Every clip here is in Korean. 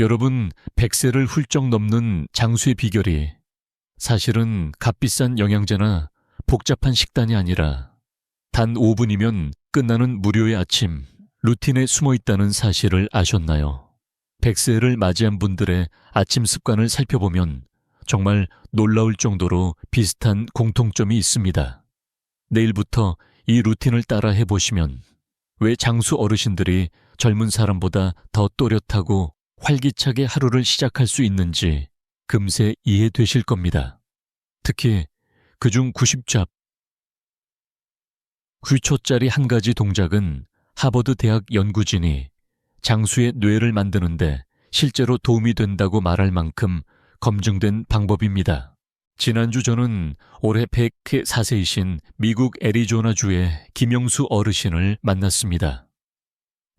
여러분, 100세를 훌쩍 넘는 장수의 비결이 사실은 값비싼 영양제나 복잡한 식단이 아니라 단 5분이면 끝나는 무료의 아침, 루틴에 숨어 있다는 사실을 아셨나요? 100세를 맞이한 분들의 아침 습관을 살펴보면 정말 놀라울 정도로 비슷한 공통점이 있습니다. 내일부터 이 루틴을 따라 해보시면 왜 장수 어르신들이 젊은 사람보다 더 또렷하고 활기차게 하루를 시작할 수 있는지 금세 이해되실 겁니다. 특히 그중 90잡 9초짜리 한 가지 동작은 하버드 대학 연구진이 장수의 뇌를 만드는데 실제로 도움이 된다고 말할 만큼 검증된 방법입니다. 지난주 저는 올해 104세이신 미국 애리조나주의 김영수 어르신을 만났습니다.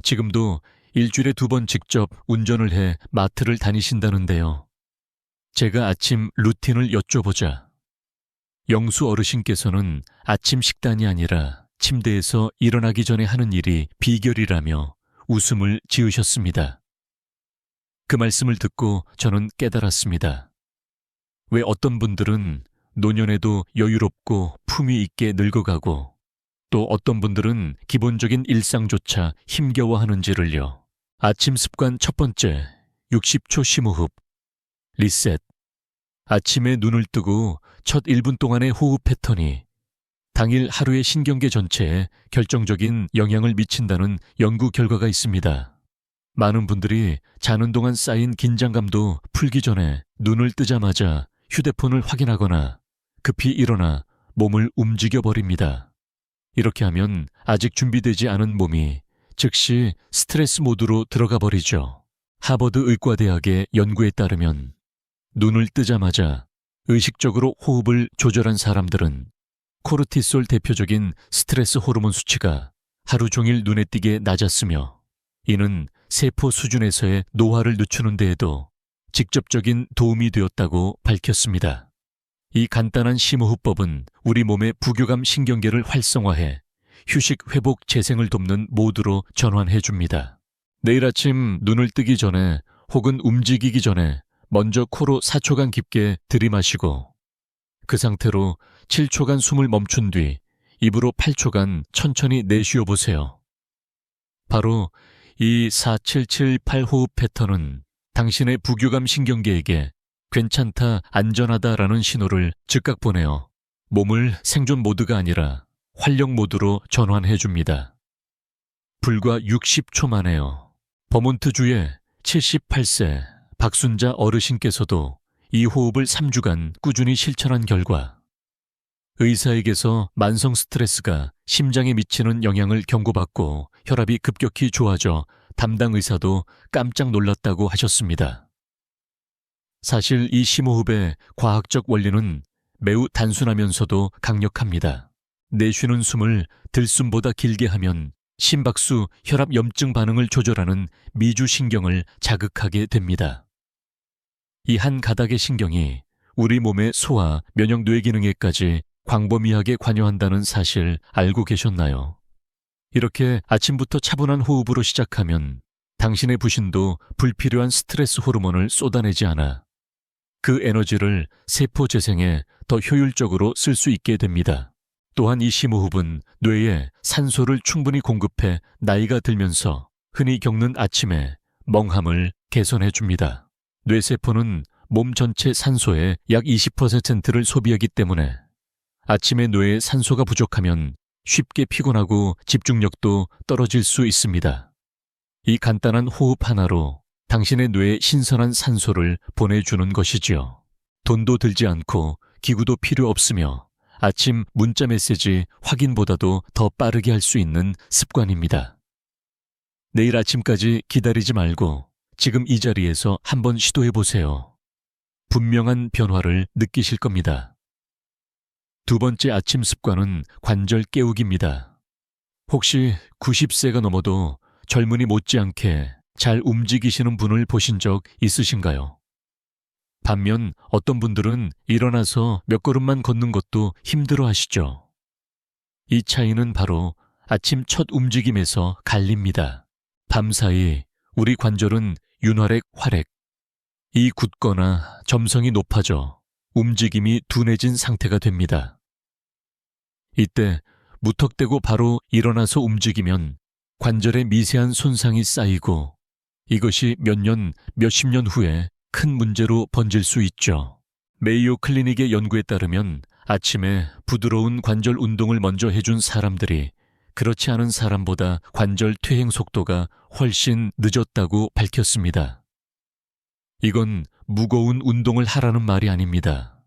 지금도 일주일에 두 번 직접 운전을 해 마트를 다니신다는데요. 제가 아침 루틴을 여쭤보자. 영수 어르신께서는 아침 식단이 아니라 침대에서 일어나기 전에 하는 일이 비결이라며 웃음을 지으셨습니다. 그 말씀을 듣고 저는 깨달았습니다. 왜 어떤 분들은 노년에도 여유롭고 품위 있게 늙어가고 또 어떤 분들은 기본적인 일상조차 힘겨워하는지를요. 아침 습관 첫 번째, 60초 심호흡, 리셋. 아침에 눈을 뜨고 첫 1분 동안의 호흡 패턴이 당일 하루의 신경계 전체에 결정적인 영향을 미친다는 연구 결과가 있습니다. 많은 분들이 자는 동안 쌓인 긴장감도 풀기 전에 눈을 뜨자마자 휴대폰을 확인하거나 급히 일어나 몸을 움직여 버립니다. 이렇게 하면 아직 준비되지 않은 몸이 즉시 스트레스 모드로 들어가 버리죠. 하버드 의과대학의 연구에 따르면 눈을 뜨자마자 의식적으로 호흡을 조절한 사람들은 코르티솔 대표적인 스트레스 호르몬 수치가 하루 종일 눈에 띄게 낮았으며 이는 세포 수준에서의 노화를 늦추는 데에도 직접적인 도움이 되었다고 밝혔습니다. 이 간단한 심호흡법은 우리 몸의 부교감 신경계를 활성화해 휴식 회복 재생을 돕는 모드로 전환해 줍니다. 내일 아침 눈을 뜨기 전에 혹은 움직이기 전에 먼저 코로 4초간 깊게 들이마시고 그 상태로 7초간 숨을 멈춘 뒤 입으로 8초간 천천히 내쉬어 보세요. 바로 이 4778 호흡 패턴은 당신의 부교감 신경계에게 괜찮다, 안전하다라는 신호를 즉각 보내어 몸을 생존 모드가 아니라 활력 모드로 전환해 줍니다. 불과 60초 만에요. 버몬트주의 78세 박순자 어르신께서도 이 호흡을 3주간 꾸준히 실천한 결과 의사에게서 만성 스트레스가 심장에 미치는 영향을 경고받고 혈압이 급격히 좋아져 담당 의사도 깜짝 놀랐다고 하셨습니다. 사실 이 심호흡의 과학적 원리는 매우 단순하면서도 강력합니다. 내쉬는 숨을 들숨보다 길게 하면 심박수 혈압 염증 반응을 조절하는 미주신경을 자극하게 됩니다. 이 한 가닥의 신경이 우리 몸의 소화, 면역 뇌 기능에까지 광범위하게 관여한다는 사실 알고 계셨나요? 이렇게 아침부터 차분한 호흡으로 시작하면 당신의 부신도 불필요한 스트레스 호르몬을 쏟아내지 않아 그 에너지를 세포 재생에 더 효율적으로 쓸 수 있게 됩니다. 또한 이 심호흡은 뇌에 산소를 충분히 공급해 나이가 들면서 흔히 겪는 아침에 멍함을 개선해 줍니다. 뇌세포는 몸 전체 산소의 약 20%를 소비하기 때문에 아침에 뇌에 산소가 부족하면 쉽게 피곤하고 집중력도 떨어질 수 있습니다. 이 간단한 호흡 하나로 당신의 뇌에 신선한 산소를 보내주는 것이지요. 돈도 들지 않고 기구도 필요 없으며 아침 문자 메시지 확인보다도 더 빠르게 할 수 있는 습관입니다. 내일 아침까지 기다리지 말고 지금 이 자리에서 한번 시도해 보세요. 분명한 변화를 느끼실 겁니다. 두 번째 아침 습관은 관절 깨우기입니다. 혹시 90세가 넘어도 젊은이 못지않게 잘 움직이시는 분을 보신 적 있으신가요? 반면 어떤 분들은 일어나서 몇 걸음만 걷는 것도 힘들어 하시죠. 이 차이는 바로 아침 첫 움직임에서 갈립니다. 밤사이 우리 관절은 윤활액 활액. 이 굳거나 점성이 높아져 움직임이 둔해진 상태가 됩니다. 이때 무턱대고 바로 일어나서 움직이면 관절에 미세한 손상이 쌓이고 이것이 몇 년, 몇십 년 후에 큰 문제로 번질 수 있죠. 메이오 클리닉의 연구에 따르면 아침에 부드러운 관절 운동을 먼저 해준 사람들이 그렇지 않은 사람보다 관절 퇴행 속도가 훨씬 늦었다고 밝혔습니다. 이건 무거운 운동을 하라는 말이 아닙니다.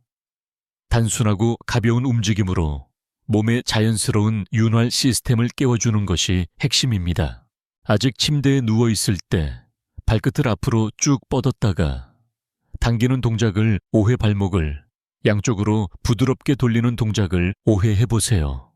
단순하고 가벼운 움직임으로 몸의 자연스러운 윤활 시스템을 깨워주는 것이 핵심입니다. 아직 침대에 누워 있을 때 발끝을 앞으로 쭉 뻗었다가 당기는 동작을 5회 발목을 양쪽으로 부드럽게 돌리는 동작을 5회 해보세요.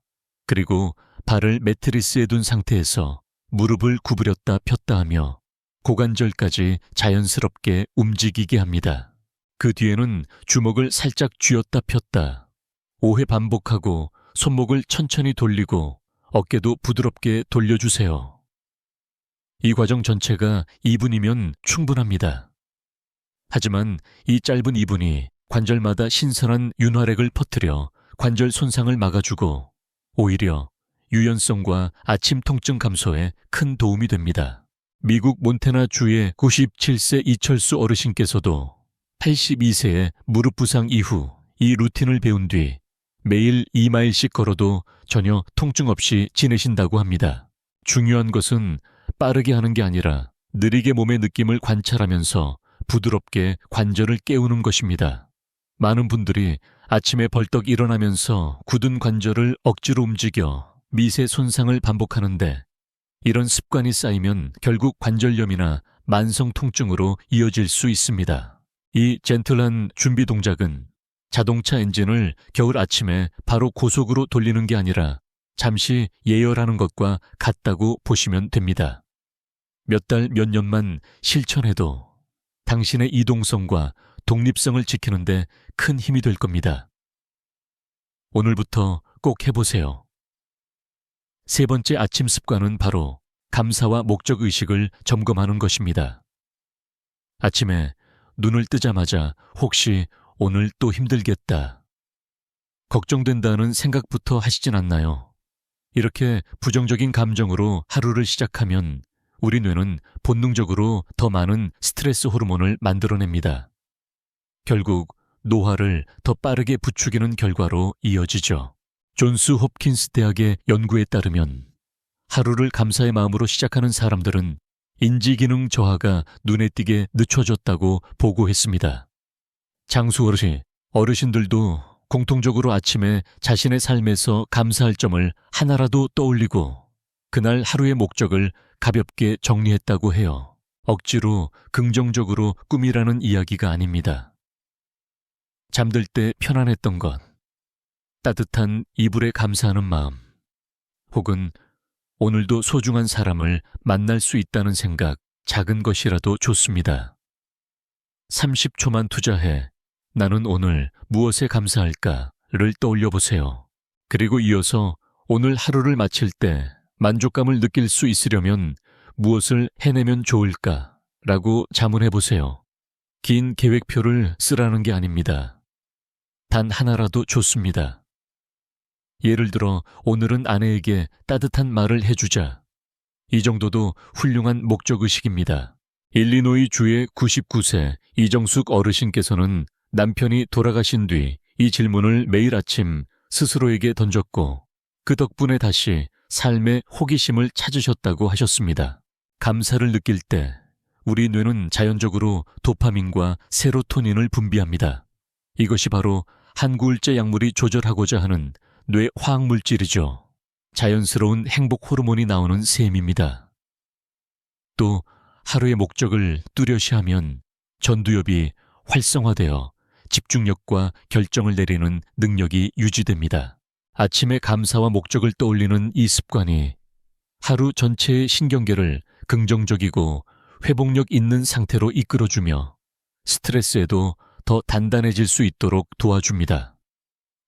그리고 발을 매트리스에 둔 상태에서 무릎을 구부렸다 폈다 하며 고관절까지 자연스럽게 움직이게 합니다. 그 뒤에는 주먹을 살짝 쥐었다 폈다. 5회 반복하고 손목을 천천히 돌리고 어깨도 부드럽게 돌려주세요. 이 과정 전체가 2분이면 충분합니다. 하지만 이 짧은 2분이 관절마다 신선한 윤활액을 퍼뜨려 관절 손상을 막아주고 오히려 유연성과 아침 통증 감소에 큰 도움이 됩니다. 미국 몬테나 주의 97세 이철수 어르신께서도 82세의 무릎 부상 이후 이 루틴을 배운 뒤 매일 2마일씩 걸어도 전혀 통증 없이 지내신다고 합니다. 중요한 것은 빠르게 하는 게 아니라 느리게 몸의 느낌을 관찰하면서 부드럽게 관절을 깨우는 것입니다. 많은 분들이 아침에 벌떡 일어나면서 굳은 관절을 억지로 움직여 미세 손상을 반복하는데 이런 습관이 쌓이면 결국 관절염이나 만성 통증으로 이어질 수 있습니다. 이 젠틀한 준비 동작은 자동차 엔진을 겨울 아침에 바로 고속으로 돌리는 게 아니라 잠시 예열하는 것과 같다고 보시면 됩니다. 몇 달, 몇 년만 실천해도 당신의 이동성과 독립성을 지키는데 큰 힘이 될 겁니다. 오늘부터 꼭 해보세요. 세 번째 아침 습관은 바로 감사와 목적 의식을 점검하는 것입니다. 아침에 눈을 뜨자마자 혹시 오늘 또 힘들겠다. 걱정된다는 생각부터 하시진 않나요? 이렇게 부정적인 감정으로 하루를 시작하면 우리 뇌는 본능적으로 더 많은 스트레스 호르몬을 만들어냅니다. 결국 노화를 더 빠르게 부추기는 결과로 이어지죠. 존스 홉킨스 대학의 연구에 따르면 하루를 감사의 마음으로 시작하는 사람들은 인지기능 저하가 눈에 띄게 늦춰졌다고 보고했습니다. 장수 어르신, 어르신들도 공통적으로 아침에 자신의 삶에서 감사할 점을 하나라도 떠올리고 그날 하루의 목적을 가볍게 정리했다고 해요. 억지로 긍정적으로 꿈이라는 이야기가 아닙니다. 잠들 때 편안했던 것, 따뜻한 이불에 감사하는 마음, 혹은 오늘도 소중한 사람을 만날 수 있다는 생각, 작은 것이라도 좋습니다. 30초만 투자해 나는 오늘 무엇에 감사할까를 떠올려 보세요. 그리고 이어서 오늘 하루를 마칠 때 만족감을 느낄 수 있으려면 무엇을 해내면 좋을까? 라고 자문해 보세요. 긴 계획표를 쓰라는 게 아닙니다. 단 하나라도 좋습니다. 예를 들어 오늘은 아내에게 따뜻한 말을 해주자. 이 정도도 훌륭한 목적의식입니다. 일리노이 주의 99세 이정숙 어르신께서는 남편이 돌아가신 뒤 이 질문을 매일 아침 스스로에게 던졌고 그 덕분에 다시 삶의 호기심을 찾으셨다고 하셨습니다. 감사를 느낄 때 우리 뇌는 자연적으로 도파민과 세로토닌을 분비합니다. 이것이 바로 한구울제 약물이 조절하고자 하는 뇌 화학물질이죠. 자연스러운 행복 호르몬이 나오는 셈입니다. 또 하루의 목적을 뚜렷이 하면 전두엽이 활성화되어 집중력과 결정을 내리는 능력이 유지됩니다. 아침에 감사와 목적을 떠올리는 이 습관이 하루 전체의 신경계를 긍정적이고 회복력 있는 상태로 이끌어주며 스트레스에도 더 단단해질 수 있도록 도와줍니다.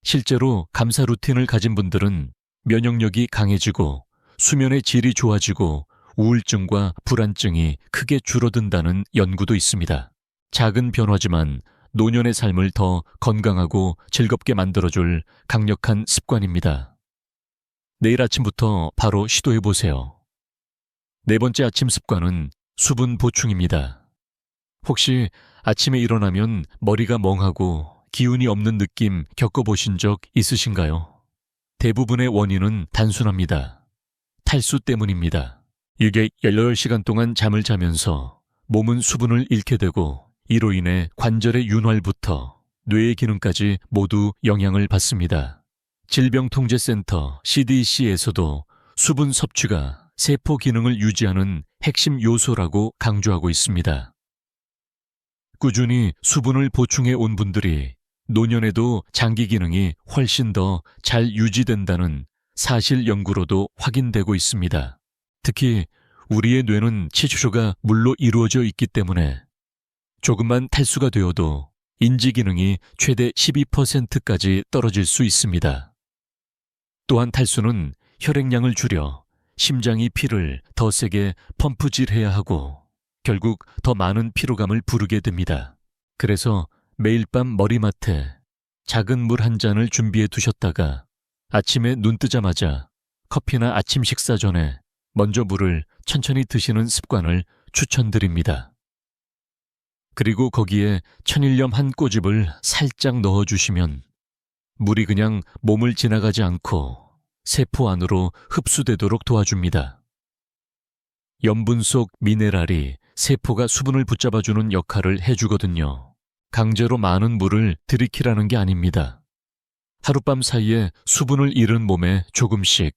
실제로 감사 루틴을 가진 분들은 면역력이 강해지고 수면의 질이 좋아지고 우울증과 불안증이 크게 줄어든다는 연구도 있습니다. 작은 변화지만 노년의 삶을 더 건강하고 즐겁게 만들어줄 강력한 습관입니다. 내일 아침부터 바로 시도해 보세요. 네 번째 아침 습관은 수분 보충입니다. 혹시 아침에 일어나면 머리가 멍하고 기운이 없는 느낌 겪어보신 적 있으신가요? 대부분의 원인은 단순합니다. 탈수 때문입니다. 이게 18시간 동안 잠을 자면서 몸은 수분을 잃게 되고 이로 인해 관절의 윤활부터 뇌의 기능까지 모두 영향을 받습니다. 질병통제센터 CDC에서도 수분 섭취가 세포 기능을 유지하는 핵심 요소라고 강조하고 있습니다. 꾸준히 수분을 보충해 온 분들이 노년에도 장기 기능이 훨씬 더 잘 유지된다는 사실 연구로도 확인되고 있습니다. 특히 우리의 뇌는 치주쇼가 물로 이루어져 있기 때문에 조금만 탈수가 되어도 인지 기능이 최대 12%까지 떨어질 수 있습니다. 또한 탈수는 혈액량을 줄여 심장이 피를 더 세게 펌프질해야 하고 결국 더 많은 피로감을 부르게 됩니다. 그래서 매일 밤 머리맡에 작은 물 한 잔을 준비해 두셨다가 아침에 눈 뜨자마자 커피나 아침 식사 전에 먼저 물을 천천히 드시는 습관을 추천드립니다. 그리고 거기에 천일염 한 꼬집을 살짝 넣어주시면 물이 그냥 몸을 지나가지 않고 세포 안으로 흡수되도록 도와줍니다. 염분 속 미네랄이 세포가 수분을 붙잡아주는 역할을 해주거든요. 강제로 많은 물을 들이키라는 게 아닙니다. 하룻밤 사이에 수분을 잃은 몸에 조금씩,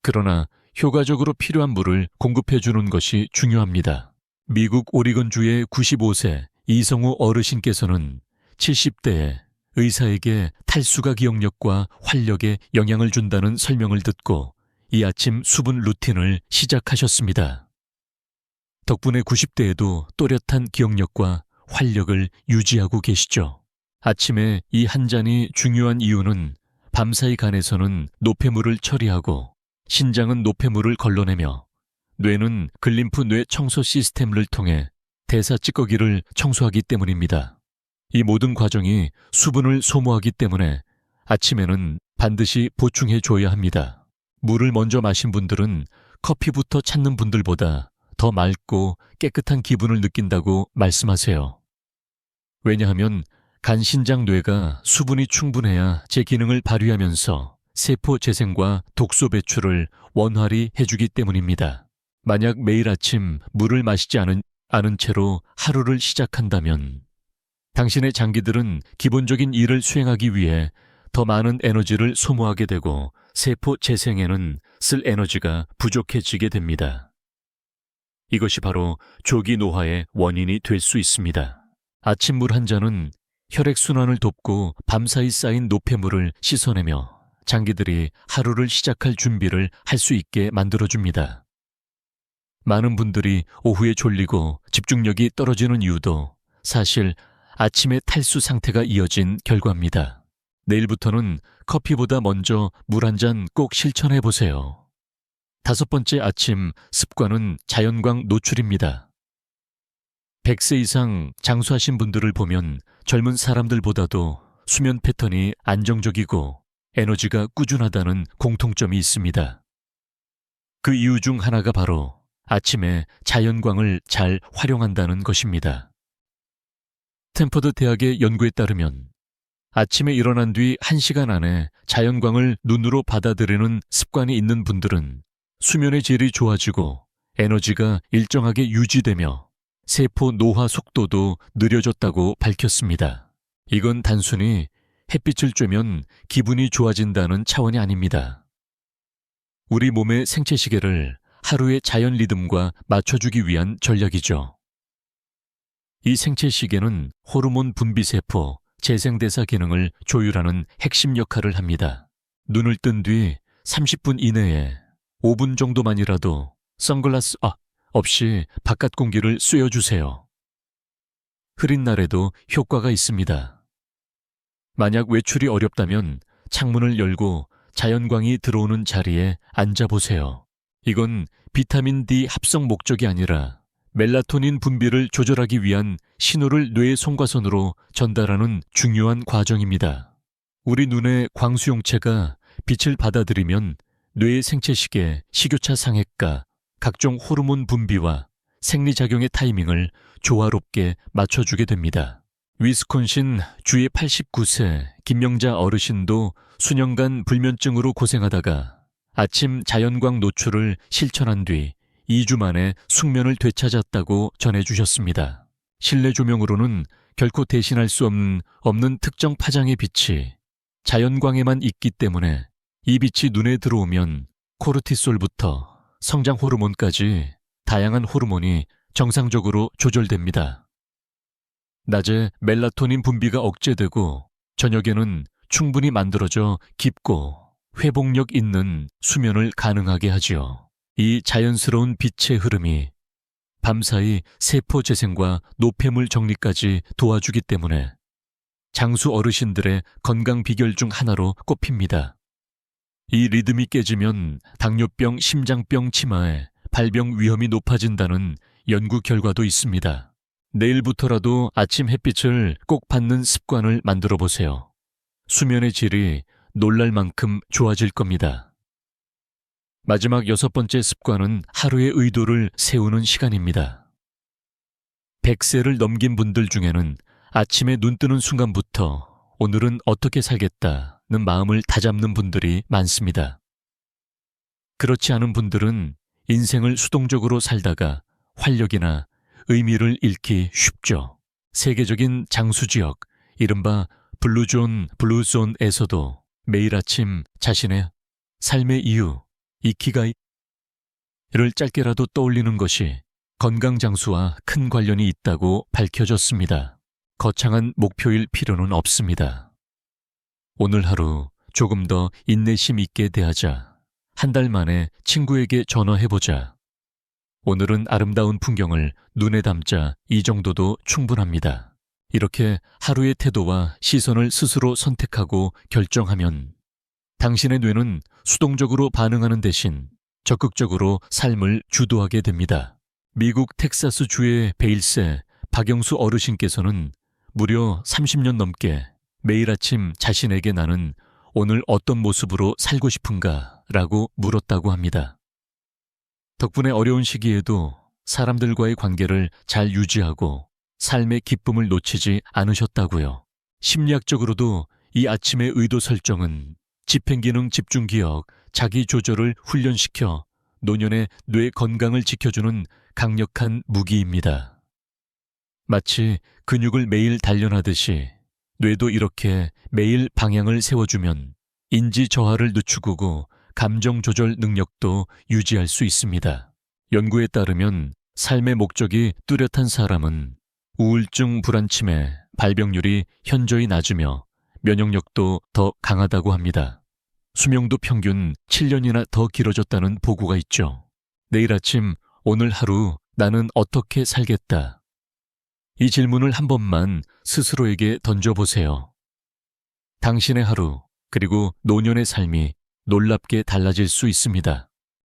그러나 효과적으로 필요한 물을 공급해주는 것이 중요합니다. 미국 오리건주의 95세 이성우 어르신께서는 70대에 의사에게 탈수가 기억력과 활력에 영향을 준다는 설명을 듣고 이 아침 수분 루틴을 시작하셨습니다. 덕분에 90대에도 또렷한 기억력과 활력을 유지하고 계시죠. 아침에 이 한 잔이 중요한 이유는 밤사이 간에서는 노폐물을 처리하고 신장은 노폐물을 걸러내며 뇌는 글림프 뇌 청소 시스템을 통해 대사 찌꺼기를 청소하기 때문입니다. 이 모든 과정이 수분을 소모하기 때문에 아침에는 반드시 보충해 줘야 합니다. 물을 먼저 마신 분들은 커피부터 찾는 분들보다 더 맑고 깨끗한 기분을 느낀다고 말씀하세요. 왜냐하면 간신장 뇌가 수분이 충분해야 제 기능을 발휘하면서 세포 재생과 독소 배출을 원활히 해주기 때문입니다. 만약 매일 아침 물을 마시지 않은, 않은 채로 하루를 시작한다면 당신의 장기들은 기본적인 일을 수행하기 위해 더 많은 에너지를 소모하게 되고 세포 재생에는 쓸 에너지가 부족해지게 됩니다. 이것이 바로 조기 노화의 원인이 될 수 있습니다. 아침물 한 잔은 혈액순환을 돕고 밤사이 쌓인 노폐물을 씻어내며 장기들이 하루를 시작할 준비를 할 수 있게 만들어줍니다. 많은 분들이 오후에 졸리고 집중력이 떨어지는 이유도 사실 아침에 탈수 상태가 이어진 결과입니다. 내일부터는 커피보다 먼저 물 한 잔 꼭 실천해 보세요. 다섯 번째 아침 습관은 자연광 노출입니다. 100세 이상 장수하신 분들을 보면 젊은 사람들보다도 수면 패턴이 안정적이고 에너지가 꾸준하다는 공통점이 있습니다. 그 이유 중 하나가 바로 아침에 자연광을 잘 활용한다는 것입니다. 스탠퍼드 대학의 연구에 따르면 아침에 일어난 뒤 1시간 안에 자연광을 눈으로 받아들이는 습관이 있는 분들은 수면의 질이 좋아지고 에너지가 일정하게 유지되며 세포 노화 속도도 느려졌다고 밝혔습니다. 이건 단순히 햇빛을 쬐면 기분이 좋아진다는 차원이 아닙니다. 우리 몸의 생체 시계를 하루의 자연 리듬과 맞춰주기 위한 전략이죠. 이 생체 시계는 호르몬 분비 세포, 재생대사 기능을 조율하는 핵심 역할을 합니다. 눈을 뜬 뒤 30분 이내에 5분 정도만이라도 선글라스 아, 없이 바깥 공기를 쐬어주세요. 흐린 날에도 효과가 있습니다. 만약 외출이 어렵다면 창문을 열고 자연광이 들어오는 자리에 앉아보세요. 이건 비타민 D 합성 목적이 아니라 멜라토닌 분비를 조절하기 위한 신호를 뇌의 송과선으로 전달하는 중요한 과정입니다. 우리 눈의 광수용체가 빛을 받아들이면 뇌의 생체시계, 식교차 상핵과 각종 호르몬 분비와 생리작용의 타이밍을 조화롭게 맞춰주게 됩니다. 위스콘신 주의 89세 김명자 어르신도 수년간 불면증으로 고생하다가 아침 자연광 노출을 실천한 뒤 2주 만에 숙면을 되찾았다고 전해주셨습니다. 실내 조명으로는 결코 대신할 수 없는, 없는 특정 파장의 빛이 자연광에만 있기 때문에 이 빛이 눈에 들어오면 코르티솔부터 성장 호르몬까지 다양한 호르몬이 정상적으로 조절됩니다. 낮에 멜라토닌 분비가 억제되고 저녁에는 충분히 만들어져 깊고 회복력 있는 수면을 가능하게 하지요. 이 자연스러운 빛의 흐름이 밤사이 세포 재생과 노폐물 정리까지 도와주기 때문에 장수 어르신들의 건강 비결 중 하나로 꼽힙니다. 이 리듬이 깨지면 당뇨병, 심장병 치마에 발병 위험이 높아진다는 연구 결과도 있습니다. 내일부터라도 아침 햇빛을 꼭 받는 습관을 만들어 보세요. 수면의 질이 놀랄 만큼 좋아질 겁니다. 마지막 여섯 번째 습관은 하루의 의도를 세우는 시간입니다. 100세를 넘긴 분들 중에는 아침에 눈 뜨는 순간부터 오늘은 어떻게 살겠다는 마음을 다잡는 분들이 많습니다. 그렇지 않은 분들은 인생을 수동적으로 살다가 활력이나 의미를 잃기 쉽죠. 세계적인 장수 지역, 이른바 블루존, 블루존에서도 매일 아침 자신의 삶의 이유, 이키가이를 짧게라도 떠올리는 것이 건강 장수와 큰 관련이 있다고 밝혀졌습니다. 거창한 목표일 필요는 없습니다. 오늘 하루 조금 더 인내심 있게 대하자. 한 달 만에 친구에게 전화해보자. 오늘은 아름다운 풍경을 눈에 담자 이 정도도 충분합니다. 이렇게 하루의 태도와 시선을 스스로 선택하고 결정하면 당신의 뇌는 수동적으로 반응하는 대신 적극적으로 삶을 주도하게 됩니다. 미국 텍사스 주의 베일세 박영수 어르신께서는 무려 30년 넘게 매일 아침 자신에게 나는 오늘 어떤 모습으로 살고 싶은가 라고 물었다고 합니다. 덕분에 어려운 시기에도 사람들과의 관계를 잘 유지하고 삶의 기쁨을 놓치지 않으셨다고요. 심리학적으로도 이 아침의 의도 설정은 집행기능 집중 기억, 자기 조절을 훈련시켜 노년의 뇌 건강을 지켜주는 강력한 무기입니다. 마치 근육을 매일 단련하듯이 뇌도 이렇게 매일 방향을 세워주면 인지 저하를 늦추고 감정 조절 능력도 유지할 수 있습니다. 연구에 따르면 삶의 목적이 뚜렷한 사람은 우울증 불안침에 발병률이 현저히 낮으며 면역력도 더 강하다고 합니다. 수명도 평균 7년이나 더 길어졌다는 보고가 있죠. 내일 아침 오늘 하루 나는 어떻게 살겠다. 이 질문을 한 번만 스스로에게 던져보세요. 당신의 하루, 그리고 노년의 삶이 놀랍게 달라질 수 있습니다.